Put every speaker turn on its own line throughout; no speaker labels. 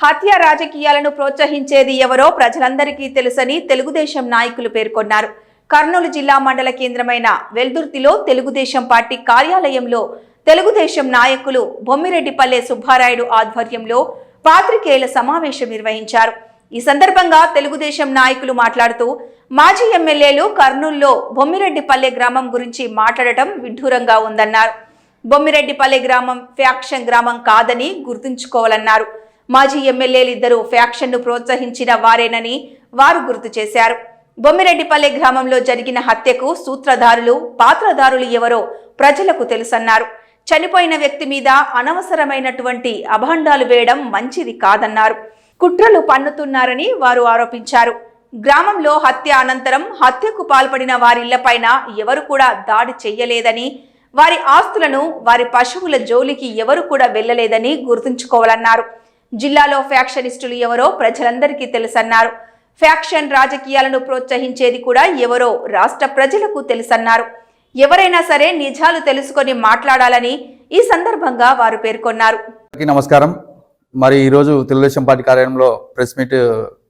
హత్య రాజకీయాలను ప్రోత్సహించేది ఎవరో ప్రజలందరికీ తెలుసని తెలుగుదేశం నాయకులు పేర్కొన్నారు. కర్నూలు జిల్లా మండల కేంద్రమైన వెల్దుర్తిలో తెలుగుదేశం పార్టీ కార్యాలయంలో తెలుగుదేశం నాయకులు బొమ్మిరెడ్డిపల్లె సుబ్బారాయుడు ఆధ్వర్యంలో పాత్రికేయుల సమావేశం నిర్వహించారు. ఈ సందర్భంగా తెలుగుదేశం నాయకులు మాట్లాడుతూ మాజీ ఎమ్మెల్యేలు కర్నూల్లో బొమ్మిరెడ్డిపల్లె గ్రామం గురించి మాట్లాడటం విడ్డూరంగా ఉందన్నారు. బొమ్మిరెడ్డిపల్లె గ్రామం ఫ్యాక్షన్ గ్రామం కాదని గుర్తుంచుకోవాలన్నారు. మాజీ ఎమ్మెల్యేలు ఇద్దరు ఫ్యాక్షన్ను ప్రోత్సహించిన వారేనని వారు గుర్తు చేశారు. బొమ్మిరెడ్డిపల్లె గ్రామంలో జరిగిన హత్యకు సూత్రధారులు పాత్రధారులు ఎవరో ప్రజలకు తెలుసన్నారు. చనిపోయిన వ్యక్తి మీద అనవసరమైనటువంటి అభాండాలు వేయడం మంచిది కాదన్నారు. కుట్రలు పన్నుతున్నారని వారు ఆరోపించారు. గ్రామంలో హత్య అనంతరం హత్యకు పాల్పడిన వారిళ్ళపైన ఎవరు కూడా దాడి చెయ్యలేదని వారి ఆస్తులను వారి పశువుల జోలికి ఎవరు కూడా వెళ్ళలేదని గుర్తుంచుకోవాలన్నారు. జిల్లాలో ఫ్యాక్షనిస్టులు ఎవరో ప్రజలందరికీ తెలుసన్నారు. ఫ్యాక్షన్ రాజకీయాలను ప్రోత్సహించేది కూడా ఎవరో రాష్ట్ర ప్రజలకు తెలుసన్నారు. ఎవరైనా సరే నిజాలు తెలుసుకొని మాట్లాడాలని ఈ సందర్భంగా వారు పేర్కొన్నారు.
నమస్కారం. మరి ఈరోజు తెలుగుదేశం పార్టీ కార్యాలయంలో ప్రెస్ మీట్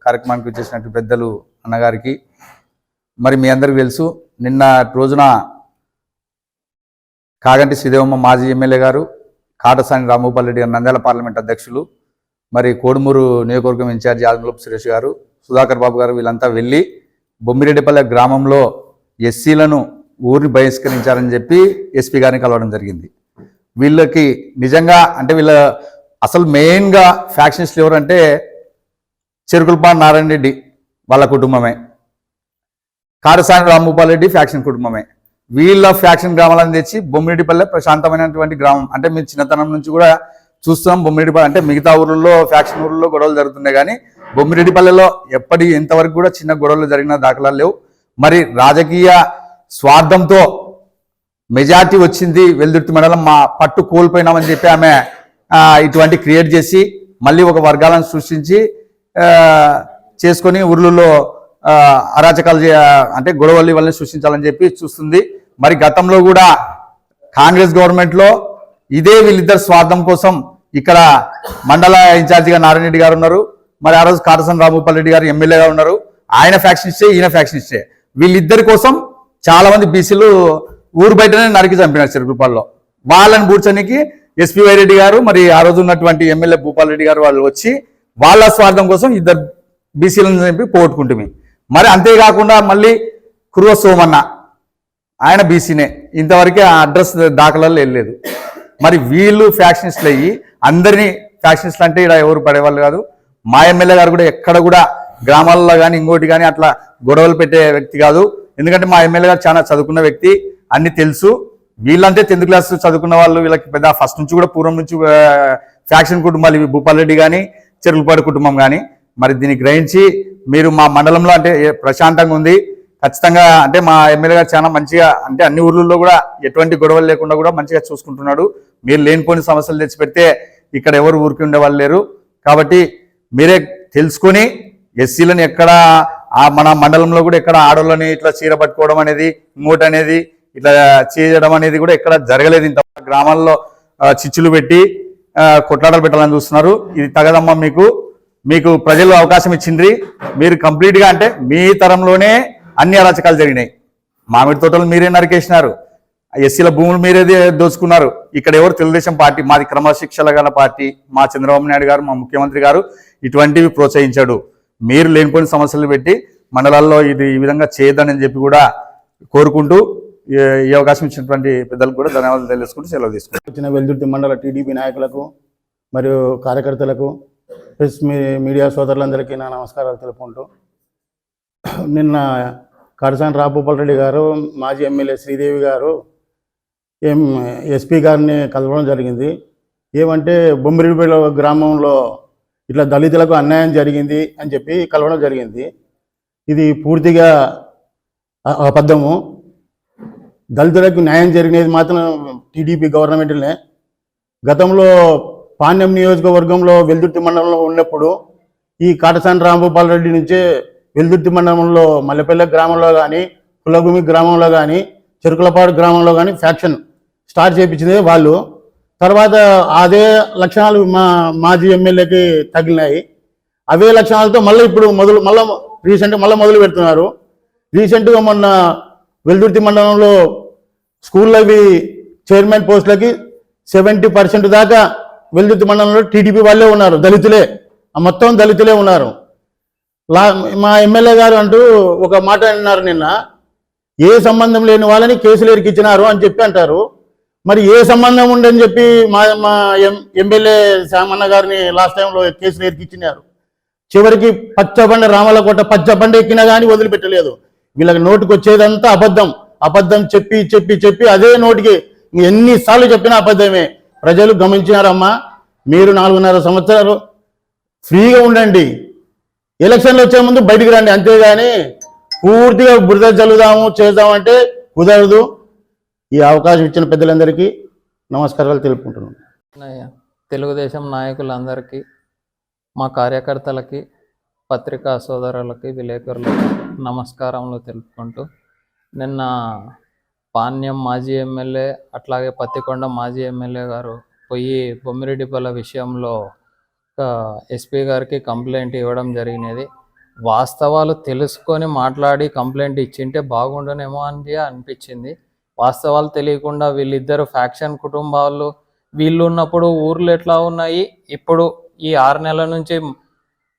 కార్యక్రమానికి వచ్చేసినట్టు పెద్దలు అన్నగారికి. మరి మీ అందరికీ తెలుసు నిన్న రోజున కాగంటి శ్రీదేవమ్మ మాజీ ఎమ్మెల్యే గారు కాటసాని రామగోపాల్ రెడ్డి గారు నంద్యాల పార్లమెంట్ అధ్యక్షులు మరి కోడుమూరు నియోజకవర్గం ఇన్ఛార్జి ఆదిమూలపు సురేష్ గారు సుధాకర్ బాబు గారు వీళ్ళంతా వెళ్ళి బొమ్మిరెడ్డిపల్లె గ్రామంలో ఎస్సీలను ఊరిని బహిష్కరించారని చెప్పి ఎస్పీ గారిని కలవడం జరిగింది. వీళ్ళకి నిజంగా అంటే వీళ్ళ అసలు మెయిన్గా ఫ్యాక్షనిస్టులు ఎవరంటే చెరుకులపా నారాయణ రెడ్డి వాళ్ళ కుటుంబమే. కారసాని రామ్మూపాల్ రెడ్డి ఫ్యాక్షన్ కుటుంబమే. వీళ్ళ ఫ్యాక్షన్ గ్రామాలను తెచ్చి బొమ్మిరెడ్డిపల్లె ప్రశాంతమైనటువంటి గ్రామం. అంటే మీ చిన్నతనం నుంచి కూడా చూస్తున్నాం బొమ్మిరెడ్డిపల్లి. అంటే మిగతా ఊర్లలో ఫ్యాక్షన్ ఊర్లలో గొడవలు జరుగుతున్నాయి కానీ బొమ్మిరెడ్డిపల్లెలో ఎప్పటి ఎంతవరకు కూడా చిన్న గొడవలు జరిగిన దాఖలాలు లేవు. మరి రాజకీయ స్వార్థంతో మెజార్టీ వచ్చింది వెల్దుర్తి మండలం. మా పట్టు కోల్పోయినామని చెప్పి ఆమె ఇటువంటి క్రియేట్ చేసి మళ్ళీ ఒక వర్గాలను సృష్టించి చేసుకొని ఊర్లలో అరాచకాలు అంటే గొడవలు వల్ల సృష్టించాలని చెప్పి చూస్తుంది. మరి గతంలో కూడా కాంగ్రెస్ గవర్నమెంట్లో ఇదే వీళ్ళిద్దరు స్వార్థం కోసం ఇక్కడ మండల ఇన్ఛార్జిగా నారాయణ రెడ్డి గారు ఉన్నారు. మరి ఆ రోజు కాటసన్ రామగోపాల్ రెడ్డి గారు ఎమ్మెల్యేగా ఉన్నారు. ఆయన ఫ్యాక్షన్ ఇచ్చే ఈయన ఫ్యాక్షన్ ఇచ్చే. వీళ్ళిద్దరి కోసం చాలా మంది బీసీలు ఊరు బయటనే నరికి చంపినారు చిరుగుపాల్లో వాళ్ళని కూర్చొనికి ఎస్పీ వైరెడ్డి గారు మరి ఆ రోజు ఉన్నటువంటి ఎమ్మెల్యే భూపాల్ రెడ్డి గారు వాళ్ళు వచ్చి వాళ్ళ స్వార్థం కోసం ఇద్దరు బీసీలను చంపి పోగొట్టుకుంటుంది మరి అంతేకాకుండా మళ్ళీ కురువ సోమన్న ఆయన బీసీనే. ఇంతవరకే ఆ అడ్రస్ దాఖలలో వెళ్ళలేదు మరి వీళ్ళు ఫ్యాక్షనిస్ట్లు అయ్యి అందరినీ ఫ్యాక్షనిస్ట్లు అంటే ఇలా ఎవరు పడేవాళ్ళు కాదు. మా ఎమ్మెల్యే గారు కూడా ఎక్కడ కూడా గ్రామాల్లో కానీ ఇంకోటి కానీ అట్లా గొడవలు పెట్టే వ్యక్తి కాదు. ఎందుకంటే మా ఎమ్మెల్యే గారు చాలా చదువుకున్న వ్యక్తి అన్ని తెలుసు. వీళ్ళంటే టెన్త్ క్లాస్ చదువుకున్న వాళ్ళు వీళ్ళకి పెద్ద ఫస్ట్ నుంచి కూడా పూర్వం నుంచి ఫ్యాక్షన్ కుటుంబాలు ఇవి భూపాల్ రెడ్డి కానీ చెరుకుపాడు కుటుంబం కానీ మరి దీన్ని గ్రహించి మీరు మా మండలంలో అంటే ప్రశాంతంగా ఉంది. ఖచ్చితంగా అంటే మా ఎమ్మెల్యే గారు చాలా మంచిగా అంటే అన్ని ఊర్లలో కూడా ఎటువంటి గొడవలు లేకుండా కూడా మంచిగా చూసుకుంటున్నాడు. మీరు లేనిపోని సమస్యలు తెచ్చిపెడితే ఇక్కడ ఎవరు ఊరికి ఉండే వాళ్ళు లేరు. కాబట్టి మీరే తెలుసుకొని ఎస్సీలను ఎక్కడ ఆ మన మండలంలో కూడా ఎక్కడ ఆడోళ్ళని ఇట్లా చీర పట్టుకోవడం అనేది ఇంకోటి అనేది ఇట్లా చేయడం అనేది కూడా ఎక్కడ జరగలేదు. ఇంత గ్రామాల్లో చిచ్చులు పెట్టి కొట్లాటలు పెట్టాలని చూస్తున్నారు. ఇది తగదమ్మా మీకు. మీకు ప్రజలు అవకాశం ఇచ్చింది. మీరు కంప్లీట్గా అంటే మీ తరంలోనే అన్ని అరాచకాలు జరిగినాయి. మామిడి తోటలు మీరే నరికేసినారు. ఎస్సీల భూములు మీరేదే దోచుకున్నారు. ఇక్కడ ఎవరు తెలుగుదేశం పార్టీ మాది క్రమశిక్షల గల పార్టీ మా చంద్రబాబు నాయుడు గారు మా ముఖ్యమంత్రి గారు ఇటువంటివి ప్రోత్సహించాడు. మీరు లేనిపోయిన సమస్యలు పెట్టి మండలాల్లో ఇది ఈ విధంగా చేయదని చెప్పి కూడా కోరుకుంటూ ఈ- అవకాశం ఇచ్చినటువంటి పెద్దలకు కూడా ధన్యవాదాలు తెలుసుకుంటూ సెలవు తీసుకుంటాం
వచ్చిన వెల్దుర్తి మండల టీడీపీ నాయకులకు మరియు కార్యకర్తలకు ప్లస్ మీ- మీడియా సోదరులందరికీ నా నమస్కారాలు తెలుపుకుంటూ నిన్న కడసాని రాభూపాల్ రెడ్డి గారు మాజీ ఎమ్మెల్యే శ్రీదేవి గారు ఎం ఎస్పీ గారిని కలవడం జరిగింది. ఏమంటే బొమ్మిరిపేట గ్రామంలో ఇట్లా దళితులకు అన్యాయం జరిగింది అని చెప్పి కలవడం జరిగింది. ఇది పూర్తిగా అబద్ధము. దళితులకు న్యాయం జరిగినది మాత్రం టీడీపీ గవర్నమెంట్లనే. గతంలో పాణ్యం నియోజకవర్గంలో వెల్దుర్తి మండలంలో ఉన్నప్పుడు ఈ కాటసాని రాంభూపాల్ రెడ్డి నుంచే వెల్దుర్తి మండలంలో మల్లెపల్లె గ్రామంలో కానీ కులభూమి గ్రామంలో కానీ చెరుకులపాడు గ్రామంలో కానీ ఫ్యాక్షన్ స్టార్ట్ చేయించింది వాళ్ళు. తర్వాత అదే లక్షణాలు మా మాజీ ఎమ్మెల్యేకి తగిలినాయి. అవే లక్షణాలతో మళ్ళీ ఇప్పుడు మొదలు మళ్ళీ రీసెంట్గా మళ్ళీ మొదలు పెడుతున్నారు. రీసెంట్గా మొన్న వెల్దుర్తి మండలంలో స్కూళ్ళవి చైర్మన్ పోస్టులకి సెవెంటీ పర్సెంట్ దాకా వెల్దుర్తి మండలంలో టీడీపీ వాళ్ళే ఉన్నారు దళితులే. ఆ మొత్తం దళితులే ఉన్నారు. లా మా ఎమ్మెల్యే గారు అంటూ ఒక మాట అన్నారు నిన్న. ఏ సంబంధం లేని వాళ్ళని కేసులు ఎరికిచ్చినారు అని చెప్పి అంటారు. మరి ఏ సంబంధం ఉండని చెప్పి మా మా ఎం ఎమ్మెల్యే శామన్న గారిని లాస్ట్ టైంలో కేసులు ఎరికిచ్చినారు. చివరికి పచ్చబండ రామలకోట పచ్చబండ ఎక్కినా కానీ వదిలిపెట్టలేదు. వీళ్ళకి నోటికి వచ్చేదంతా అబద్ధం. అబద్ధం చెప్పి చెప్పి చెప్పి అదే నోటికి ఎన్నిసార్లు చెప్పినా అబద్ధమే. ప్రజలు గమనించినారమ్మా. మీరు నాలుగున్నర సంవత్సరాలు ఫ్రీగా ఉండండి. ఎలక్షన్లు వచ్చే ముందు బయటికి రండి. అంతేగాని పూర్తిగా బురద చల్లుదాము చేద్దామంటే కుదరదు. ఈ అవకాశం ఇచ్చిన పెద్దలందరికీ నమస్కారాలు తెలుపుకుంటున్నాను.
తెలుగుదేశం నాయకులందరికీ మా కార్యకర్తలకి పత్రికా సోదరులకి విలేకరులకి నమస్కారములు తెలుపుకుంటూ నిన్న పాణ్యం మాజీ ఎమ్మెల్యే అట్లాగే పత్తికొండ మాజీ ఎమ్మెల్యే గారు పోయి బొమ్మిరెడ్డిపల్ల విషయంలో ఎస్పీ గారికి కంప్లైంట్ ఇవ్వడం జరిగినది. వాస్తవాలు తెలుసుకొని మాట్లాడి కంప్లైంట్ ఇచ్చింటే బాగుండనేమో అని అనిపించింది. వాస్తవాలు తెలియకుండా వీళ్ళిద్దరు ఫ్యాక్షన్ కుటుంబాలు వీళ్ళు ఉన్నప్పుడు ఊర్లు ఎట్లా ఉన్నాయి ఇప్పుడు ఈ ఆరు నెలల నుంచి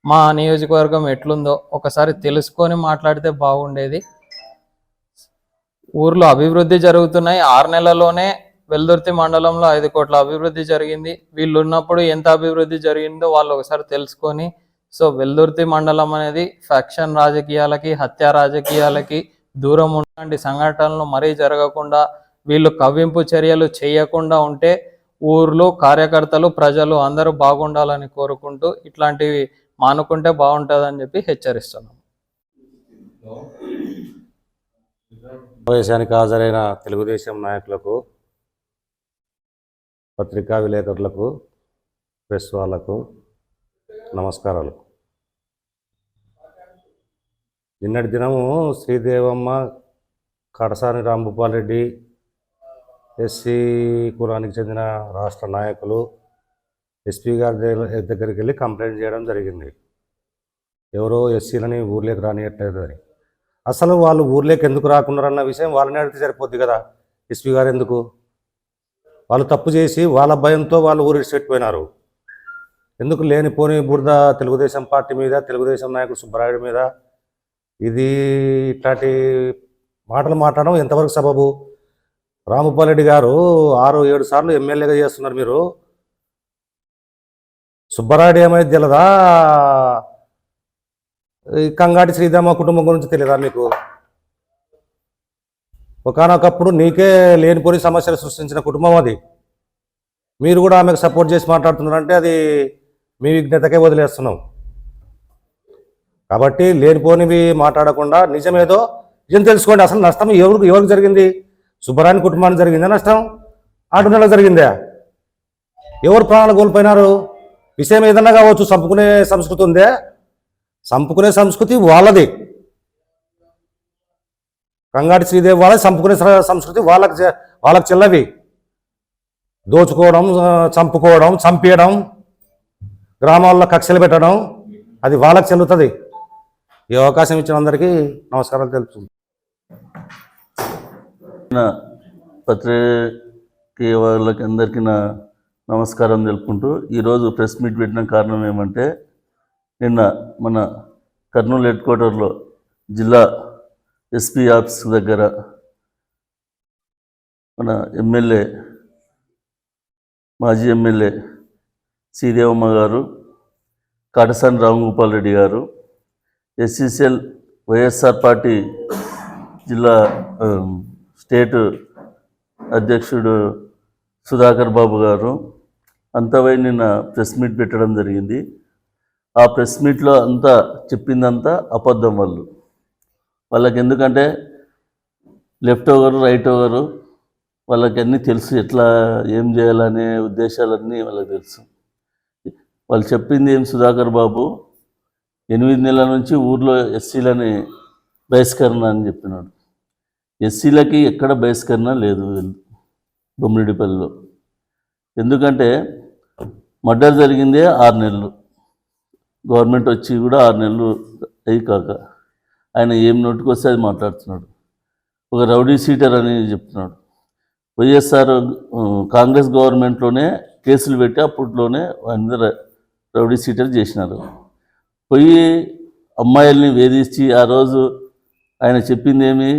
మా నియోజకవర్గం ఎట్లుందో ఒకసారి తెలుసుకొని మాట్లాడితే బాగుండేది. ఊర్లో అభివృద్ధి జరుగుతున్నాయి. ఆరు నెలల్లోనే వెల్దుర్తి మండలంలో ఐదు కోట్ల అభివృద్ధి జరిగింది. వీళ్ళు ఉన్నప్పుడు ఎంత అభివృద్ధి జరిగిందో వాళ్ళు ఒకసారి తెలుసుకొని సో వెల్దుర్తి మండలం అనేది ఫ్యాక్షన్ రాజకీయాలకి హత్య రాజకీయాలకి దూరం ఉన్నటువంటి సంఘటనలు మరీ జరగకుండా వీళ్ళు కవ్వింపు చర్యలు చేయకుండా ఉంటే ఊర్లు కార్యకర్తలు ప్రజలు అందరూ బాగుండాలని కోరుకుంటూ ఇట్లాంటివి మానుకుంటే బాగుంటుందని చెప్పి హెచ్చరిస్తున్నాం.
సమావేశానికి హాజరైన తెలుగుదేశం నాయకులకు పత్రికా విలేకరులకు ప్రెస్ వాళ్ళకు నమస్కారాలు. నిన్నటి దినము శ్రీదేవమ్మ కడసాని రాంభూపాల్ రెడ్డి ఎస్సీ కులానికి చెందిన రాష్ట్ర నాయకులు ఎస్పీ గారి దగ్గరికి వెళ్ళి కంప్లైంట్ చేయడం జరిగింది. ఎవరో ఎస్సీలని ఊర్లోకి రానియట్లేదు అని. అసలు వాళ్ళు ఊర్లోకి ఎందుకు రాకున్నారన్న విషయం వాళ్ళని అడిగితే సరిపోద్ది కదా? ఎస్పీ గారు ఎందుకు? వాళ్ళు తప్పు చేసి వాళ్ళ భయంతో వాళ్ళు ఊరి పెట్టిపోయినారు ఎందుకు లేనిపోని బురద తెలుగుదేశం పార్టీ మీద తెలుగుదేశం నాయకుడు సుబ్బరాయుడు మీద? ఇది ఇట్లాంటి మాటలు మాట్లాడడం ఎంతవరకు సబబు? రామపాలరెడ్డి గారు ఆరు ఏడు సార్లు ఎమ్మెల్యేగా చేస్తున్నారు మీరు. సుబ్బరాయుడు ఏమైతే తెలదా? ఈ కంగాటి శ్రీదామ కుటుంబం గురించి తెలియదా మీకు? ఒకనొకప్పుడు నీకే లేనిపోని సమస్యలు సృష్టించిన కుటుంబం అది. మీరు కూడా ఆమెకు సపోర్ట్ చేసి మాట్లాడుతున్నారంటే అది మీ విజ్ఞతకే వదిలేస్తున్నాం. కాబట్టి లేనిపోనివి మాట్లాడకుండా నిజమేదో నిజం తెలుసుకోండి. అసలు నష్టం ఎవరికి ఎవరికి జరిగింది? సుబ్బరాని కుటుంబానికి జరిగిందా నష్టం? ఆటోనలో జరిగిందా? ఎవరు ప్రాణాలు కోల్పోయినారు? విషయం ఏదన్నా కావచ్చు చంపుకునే సంస్కృతి ఉందే. చంపుకునే సంస్కృతి వాళ్ళది. కంగాటి శ్రీదేవి వాళ్ళకి చంపుకునే సంస్కృతి వాళ్ళకి వాళ్ళకి చెల్లవి. దోచుకోవడం చంపుకోవడం చంపేయడం గ్రామాల్లో కక్షలు పెట్టడం అది వాళ్ళకి చెల్లుతుంది. ఈ అవకాశం ఇచ్చిన అందరికీ నమస్కారాలు తెలుపుతుంది.
పత్రికే వాళ్ళకి అందరికీ నా నమస్కారం తెలుపుకుంటూ ఈరోజు ప్రెస్ మీట్ పెట్టిన కారణం ఏమంటే నిన్న మన కర్నూలు హెడ్ క్వార్టర్లో జిల్లా ఎస్పీ ఆఫీస్ దగ్గర మన ఎమ్మెల్యే మాజీ ఎమ్మెల్యే శ్రీదేవమ్మ గారు Katasani Ramagopal Reddy garu SCCL YSR party జిల్లా స్టేట్ అధ్యక్షుడు సుధాకర్ బాబు గారు అంతవై నిన్న ప్రెస్ మీట్ పెట్టడం జరిగింది. ఆ ప్రెస్ మీట్లో అంతా చెప్పిందంతా అబద్ధం వాళ్ళు. వాళ్ళకి ఎందుకంటే లెఫ్ట్ ఓవరు రైట్ ఓవరు వాళ్ళకి అన్నీ తెలుసు ఎట్లా ఏం చేయాలనే ఉద్దేశాలన్నీ వాళ్ళకి తెలుసు. వాళ్ళు చెప్పింది ఏం సుధాకర్ బాబు? ఎనిమిది నెలల నుంచి ఊర్లో ఎస్సీలని బహిష్కరణ అని చెప్పినాడు. ఎస్సీలకి ఎక్కడ బహిష్కరణ లేదు బొమ్మిడిపల్లిలో. ఎందుకంటే మర్డర్ జరిగిందే ఆరు నెలలు. గవర్నమెంట్ వచ్చి కూడా ఆరు నెలలు అయ్యి కాక. ఆయన ఏం నోటికి వస్తే అది మాట్లాడుతున్నాడు. ఒక రౌడీ సీటర్ అని చెప్తున్నాడు. వైఎస్ఆర్ కాంగ్రెస్ గవర్నమెంట్లోనే కేసులు పెట్టి అప్పట్లోనే ఆయన రౌడీ సీటర్ చేసినారు. పోయి అమ్మాయిల్ని వేధించి ఆ రోజు ఆయన చెప్పింది ఏమి?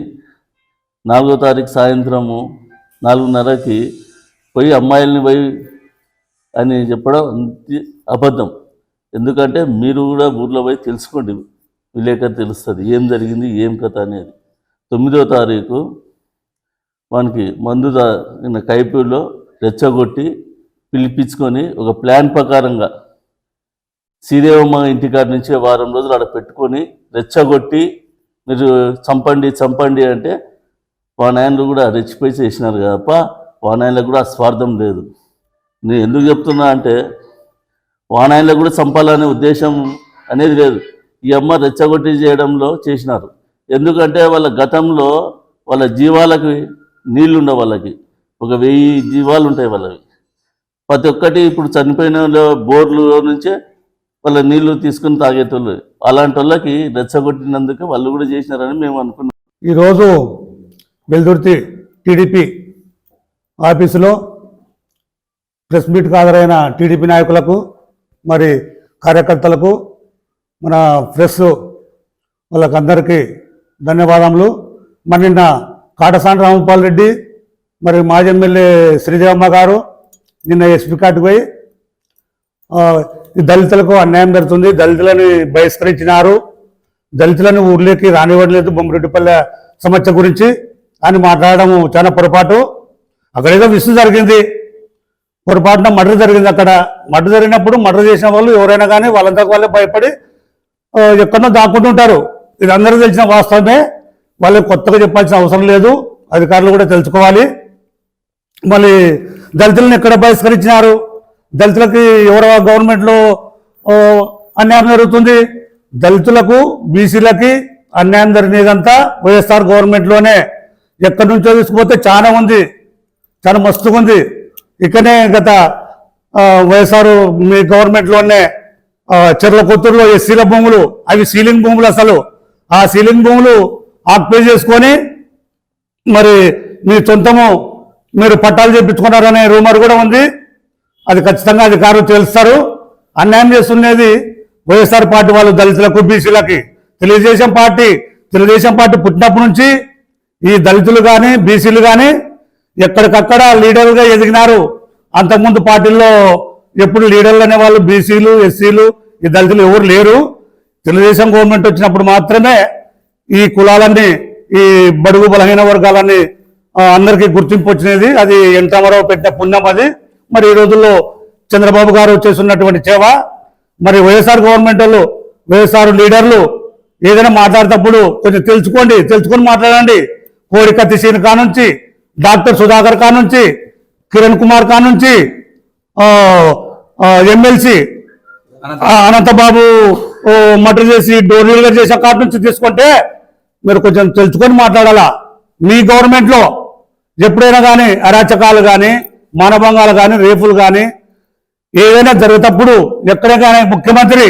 నాలుగో తారీఖు సాయంత్రము నాలుగున్నరకి పోయి అమ్మాయిల్ని పోయి అని చెప్పడం అబద్ధం. ఎందుకంటే మీరు కూడా ఊర్లో పోయి తెలుసుకోండి. విలేక తెలుస్తుంది. ఏం జరిగింది? ఏం కథ అనేది. తొమ్మిదో తారీఖు వానికి మందు దా- నిన్న కైపూర్లో రెచ్చగొట్టి పిలిపించుకొని ఒక ప్లాన్ ప్రకారంగా శ్రీదేవమ్మ ఇంటికాడ నుంచి వారం రోజులు ఆడ పెట్టుకొని రెచ్చగొట్టి మీరు చంపండి చంపండి అంటే వానాయనలు కూడా రెచ్చిపోయి చేసినారు కదప్ప వానాయనలకు కూడా స్వార్థం లేదు. నేను ఎందుకు చెప్తున్నా అంటే వానాయనలకు కూడా చంపాలనే ఉద్దేశం అనేది లేదు. ఈ అమ్మ రెచ్చగొట్టి చేయడంలో చేసినారు. ఎందుకంటే వాళ్ళ గతంలో వాళ్ళ జీవాలకి నీళ్ళు ఉండే వాళ్ళకి ఒక వెయ్యి జీవాలు ఉంటాయి వాళ్ళవి. ప్రతి ఒక్కటి ఇప్పుడు చనిపోయిన వాళ్ళ బోర్లు నుంచే వాళ్ళ నీళ్ళు తీసుకుని తాగేటోళ్ళు. అలాంటి వాళ్ళకి రెచ్చగొట్టినందుకు వాళ్ళు కూడా చేసినారని మేము అనుకున్నాం.
ఈరోజు వెల్దుర్తి టీడీపీ ఆఫీసులో ప్రెస్ మీట్కి హాజరైన టీడీపీ నాయకులకు మరి కార్యకర్తలకు మన ప్రెస్ వాళ్ళకందరికీ ధన్యవాదములు. మరి నిన్న కాటసాని రామపాల్ రెడ్డి మరి మాజీ ఎమ్మెల్యే శ్రీదేవమ్మ గారు నిన్న ఎస్పీ కార్డుకు పోయి ఈ దళితులకు అన్యాయం జరుగుతుంది. దళితులని బహిష్కరించినారు. దళితులను ఊర్లోకి రానివ్వట్లేదు బొమ్మరెడ్డిపల్లె సమస్య గురించి. అని మాట్లాడడం చాలా పొరపాటు. అక్కడేదో విషయం జరిగింది. పొరపాటున మర్డర్ జరిగింది అక్కడ. మర్డర్ జరిగినప్పుడు మర్డర్ చేసిన వాళ్ళు ఎవరైనా కానీ వాళ్ళంతకు వాళ్ళే భయపడి ఎక్కడో దాక్కుంటుంటారు ఇది అందరూ తెలిసిన వాస్తవమే. వాళ్ళకి కొత్తగా చెప్పాల్సిన అవసరం లేదు. అధికారులు కూడా తెలుసుకోవాలి. మళ్ళీ దళితులను ఎక్కడ బహిష్కరించినారు? దళితులకి ఎవరో గవర్నమెంట్లో అన్యాయం జరుగుతుంది? దళితులకు బీసీలకి అన్యాయం జరిగినదంతా వైఎస్ఆర్ గవర్నమెంట్లోనే. ఎక్కడి నుంచో తీసుకుపోతే చాలా ఉంది. చాలా మస్తుగా ఉంది. ఇక్కడనే గత వైఎస్ఆర్ మీ గవర్నమెంట్లోనే చెర్ల కొత్తూరులో ఎస్సీల భూములు అవి సీలింగ్ భూములు అసలు. ఆ సీలింగ్ భూములు ఆక్యుపై చేసుకొని మరి మీ సొంతము మీరు పట్టాలు చేపించుకున్నారనే రూమర్ కూడా ఉంది. అది ఖచ్చితంగా అధికారులు తెలుస్తారు. అన్యాయం చేస్తున్నది వైఎస్ఆర్ పార్టీ వాళ్ళు దళితులకు బీసీలకి. తెలుగుదేశం పార్టీ తెలుగుదేశం పార్టీ పుట్టినప్పటి నుంచి ఈ దళితులు కానీ బీసీలు కానీ ఎక్కడికక్కడ లీడర్గా ఎదిగినారు. అంతకుముందు పార్టీల్లో ఎప్పుడు లీడర్లు అనేవాళ్ళు బీసీలు ఎస్సీలు ఈ దళితులు ఎవరు లేరు. తెలుగుదేశం గవర్నమెంట్ వచ్చినప్పుడు మాత్రమే ఈ కులాలన్నీ ఈ బడుగు బలహీన వర్గాలన్నీ అందరికీ గుర్తింపు వచ్చినది. అది ఎన్ పెట్టిన పుణ్యం అది. మరి ఈ రోజుల్లో చంద్రబాబు గారు చేస్తున్నటువంటి సేవ. మరి వైఎస్ఆర్ గవర్నమెంట్ వాళ్ళు వైఎస్ఆర్ లీడర్లు ఏదైనా మాట్లాడేటప్పుడు కొంచెం తెలుసుకోండి. తెలుసుకొని మాట్లాడండి. కోడి కత్తిసీన్ కానుంచి డాక్టర్ సుధాకర్ కానుంచి కిరణ్ కుమార్ కానుంచి ఎమ్మెల్సీ. అనంతబాబు. మటర్ చేసి డోర్ డెలివరీ చేసే కాడ నుంచి తీసుకుంటే మీరు కొంచెం తెలుసుకొని మాట్లాడాలా? మీ గవర్నమెంట్లో ఎప్పుడైనా కానీ అరాచకాలు కానీ మానభంగాలు కానీ రేపులు కానీ ఏదైనా జరిగేటప్పుడు ఎక్కడే కానీ ముఖ్యమంత్రి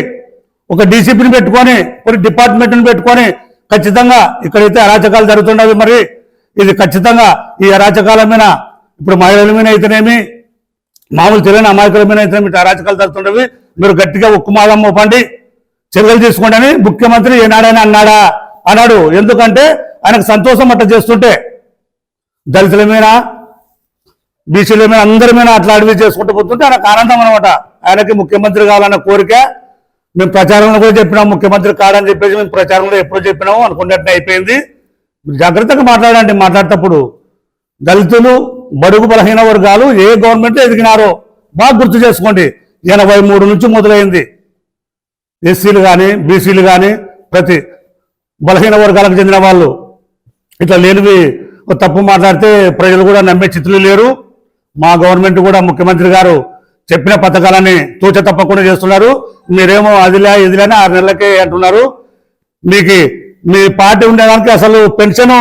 ఒక డీసీపీని పెట్టుకొని కొన్ని డిపార్ట్మెంట్ని పెట్టుకొని ఖచ్చితంగా ఇక్కడైతే అరాచకాలు జరుగుతున్నవి మరి. ఇది ఖచ్చితంగా ఈ అరాచకాల మీద ఇప్పుడు మహిళల మీద అయితేనేమి మామూలు తెలియని అమాయకులమైన మీద అరాచకాలు జరుగుతున్నవి మీరు గట్టిగా ఉక్కుమాదం మోపండి చర్యలు తీసుకోండి అని ముఖ్యమంత్రి ఏనాడైనా అన్నాడా? అన్నాడు. ఎందుకంటే ఆయనకు సంతోషం అట్ట చేస్తుంటే దళితుల మీద బీసీల మీద అందరి మీద అట్లా అడివి చేసుకుంటూ పోతుంటే ఆయనకు ఆనందం అనమాట ఆయనకి ముఖ్యమంత్రి కావాలన్న కోరిక మేము ప్రచారంలో కూడా చెప్పినాం. ముఖ్యమంత్రి కాడని చెప్పేసి మేము ప్రచారంలో ఎప్పుడో చెప్పినాము. అనుకున్నట్టు అయిపోయింది. జాగ్రత్తగా మాట్లాడండి మాట్లాడేటప్పుడు. దళితులు బడుగు బలహీన వర్గాలు ఏ గవర్నమెంట్ ఎదిగినారో బాగా గుర్తు చేసుకోండి. ఎనభై మూడు నుంచి మొదలైంది. ఎస్సీలు కానీ బీసీలు కానీ ప్రతి బలహీన వర్గాలకు చెందిన వాళ్ళు ఇట్లా లేనివి తప్పు మాట్లాడితే ప్రజలు కూడా నమ్మే చిత్తులు లేరు. మా గవర్నమెంట్ కూడా ముఖ్యమంత్రి గారు చెప్పిన పథకాలని తూచ తప్పకుండా చేస్తున్నారు. మీరేమో అదిలా ఇదిలా అని ఆరు నెలలకే అంటున్నారు. మీకు మీ పార్టీ ఉండేదానికి అసలు పెన్షన్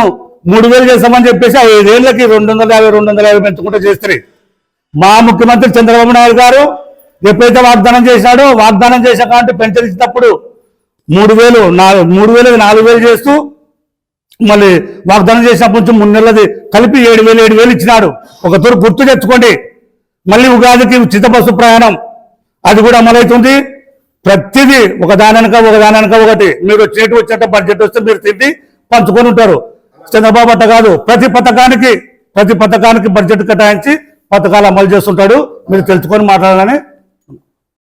మూడు వేలు చేస్తామని చెప్పేసి ఆ ఐదేళ్ళకి రెండు వందల యాభై రెండు వందల యాభై పెంచుకుంటూ చేస్తారు మా ముఖ్యమంత్రి చంద్రబాబు నాయుడు గారు ఎప్పుడైతే వాగ్దానం చేశాడో వాగ్దానం చేసా కాబట్టి పెన్షన్ ఇచ్చినప్పుడు మూడు వేలు నాలుగు మూడు వేలు నాలుగు వేలు చేస్తూ మళ్ళీ వాగ్దానం చేసినప్పటి నుంచి మూడు నెలలది కలిపి ఏడు వేలు ఏడు వేలు ఇచ్చినాడు. ఒక తూరు గుర్తు తెచ్చుకోండి. మళ్ళీ ఉగాదికి ఉచిత బస్సు ప్రయాణం. అది కూడా అమలవుతుంది. ప్రతిదీ ఒక దాననక ఒక దాననక ఒకటి. మీరు చేటు వచ్చేట బడ్జెట్ వస్తే మీరు తిండి పంచుకొని ఉంటారు. చంద్రబాబు అట్ట కాదు. ప్రతి పథకానికి ప్రతి పథకానికి బడ్జెట్ కేటాయించి పథకాలు అమలు చేస్తుంటాడు. మీరు తెలుసుకొని మాట్లాడాలని